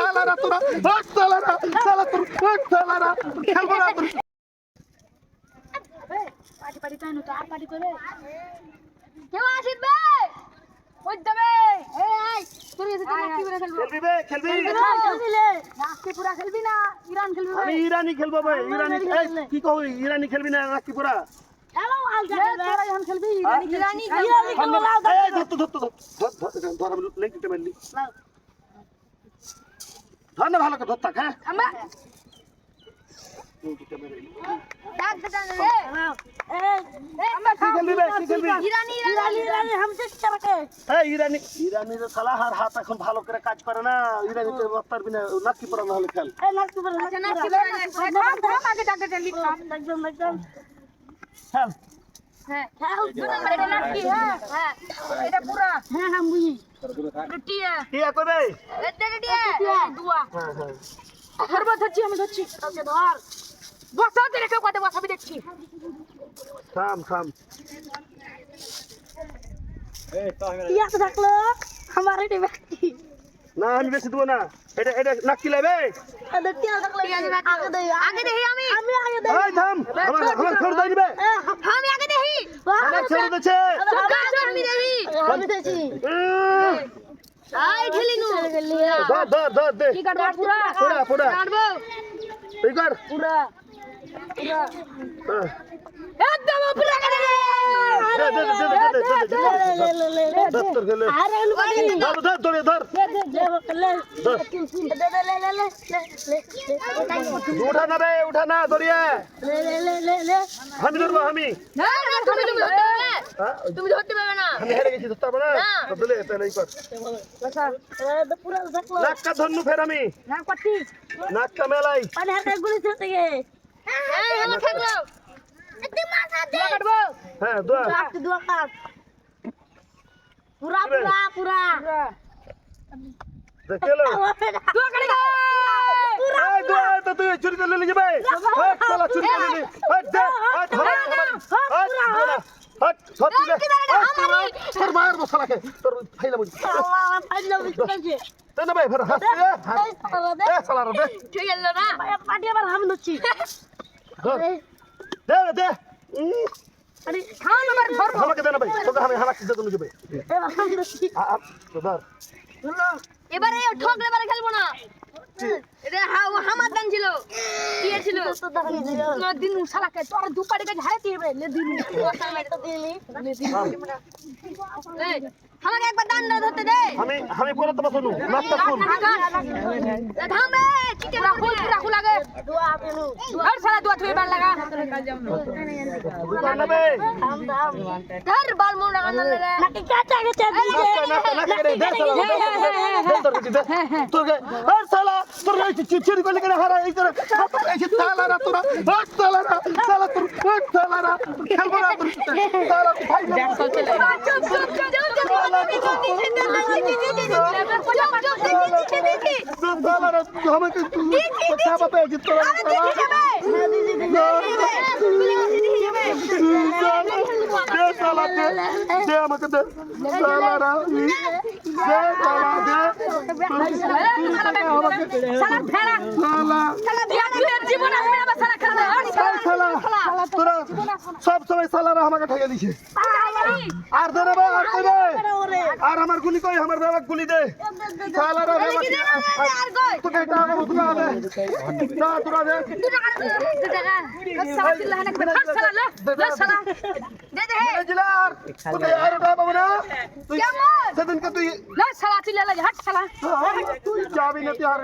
সালারা তোরা সালারা সালা তোর সালারা খেলব না তোর পাটি পাটি তাই না তো আর পাটি করে কেউ আসিবে ওই যাবে এই আই তোর এসে তো নাকি করে খেলব খেলবি বে খেলবি পুরা খেলবি না ইরান খেলবি আমি ইরানি খেলব ভাই ইরানি কি কও ইরানি খেলবি না রাখি পুরা খেলো আল যাবে তোরা এখন খেলবি ইরানি ইরানি খেলব ধর তো ধর ধর ধর ধর ধর লেংটিতে মারলি ধর ধরনে ভালো করে ধরতাক হ্যাঁ হাত এখন ভালো করে কাজ করে না। ইরানি তো পারবি নাকি পড়া না হ্যাঁ। হ্যাঁ এটা হ্যাঁ হ্যাঁ। এটা পুরা। হ্যাঁ হ্যাঁ বুঝি। রুটিয়া কি করবে এটা রুটিয়া দুয়া। হ্যাঁ হ্যাঁ। ধরবো ধরছি আমি ধরছি। ওকে ধর। বসা দে রেখে কত বসাবি দেখছি। থাম থাম। তো থাকল আমার এটা ব্যক্তি না আমি বেশি দেবো না। এটা এটা নাকি লেবে আদে টিয়া থাকল আগে দেই আমি। আমি। আগে দেই। থাম আমার আমার ছেড়ে দিবে বলতেছে উঠানা রে উঠানা দরিয়া আমি ধরবো আমি তুমি ধরতে পারবে না। হ্যাঁ আমি হেরে গেছি ধরতে পারব না? দিলে তাহলে এই কর। আচ্ছা নাকটা ধরনু ফের আমি। না পাটি নাকটা মেলাই পানি হাতে গুলি চলতে গে হ্যাঁ আমার থাকল। এতে মাথা দে কাটবো? হ্যাঁ দোয়া। কাট দুয়া কাট। পুরা পুরা পুরা। দেখেলো দুয়া কাটে পুরা দোয়া তো তুই চুরি করে নিয়ে যাবে হট সালা চুরি করে নিয়ে হট দে হট হট হট হট হট দিলে তোর মায়ের বসা রাখে তোর ফাইলা বুঝি তাই না ভাই ফের হাসি রে সালা রে ঠিক গেল না? পাটি আবার হাম ধরছি। দে এবারে ঠকলে খেলব না। রে হাও হামার দান ছিল। কি ছিল? না দিন শালা কে তোর ধর বাল মোড়া কানালে না কি কাটা গেছে নাস্তা নাস্তা না করে দে তোর কাছে দে তোর কাছে আর শালা কে দে আমাকে দে সালারা দে সালারা দে সালারা ফেলা সালা জীবন আসবে না সালা খেলা সালা তোরা সব সময় সালারা আমাকে ঠেকে দিছে। আর দে রে আর দে রে আর আমার গুলি কই? আমার বাবা গুলি দে। সালারা তুই যাবি না তুই আর